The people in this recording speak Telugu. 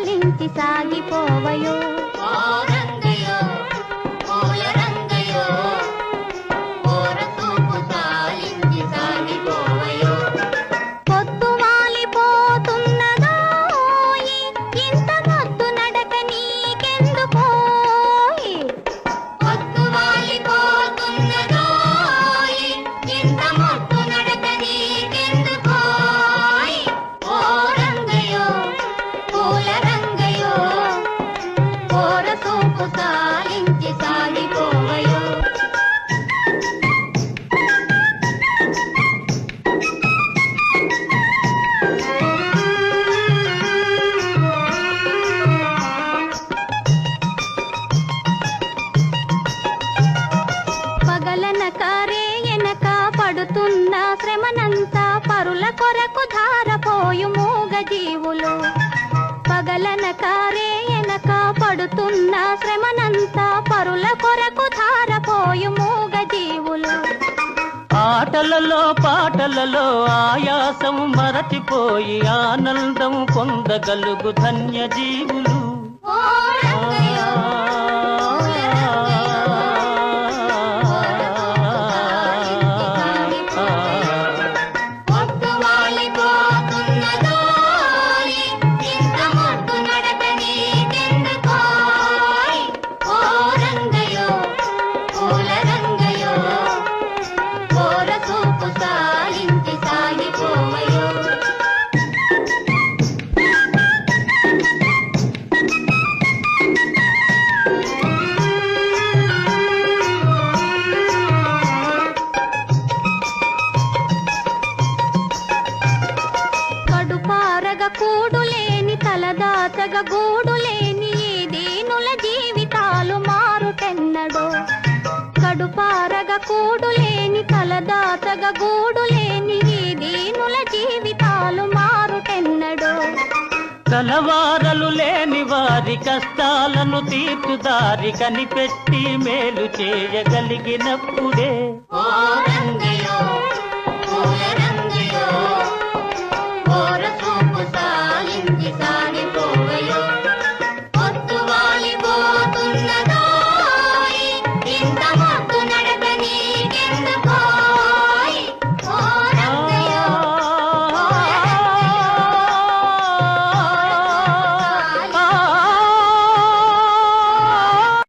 పాలించి సాగిపోవయో. పడుతున్న శ్రమనంతా పరుల కొరకు ధారపోయు మూగ జీవులు పగలనక ఎనక పడుతున్న శ్రమనంతా పరుల కొరకు ధారపోయు మూగ జీవులు ఆటలలో పాటలలో ఆయాసం మరచిపోయి ఆనందం పొందగలుగు ధన్య గూడు లేని దీనుల జీవితాలు మారుటెన్నడో. కడుపారగ కూడు లేని తలదాచగ గూడు లేని దీనుల జీవితాలు మారుటెన్నడో. కలవారలు లేని వారి కష్టాలను తీర్చుదారి కనిపెట్టి మేలు చేయగలిగినప్పుడే.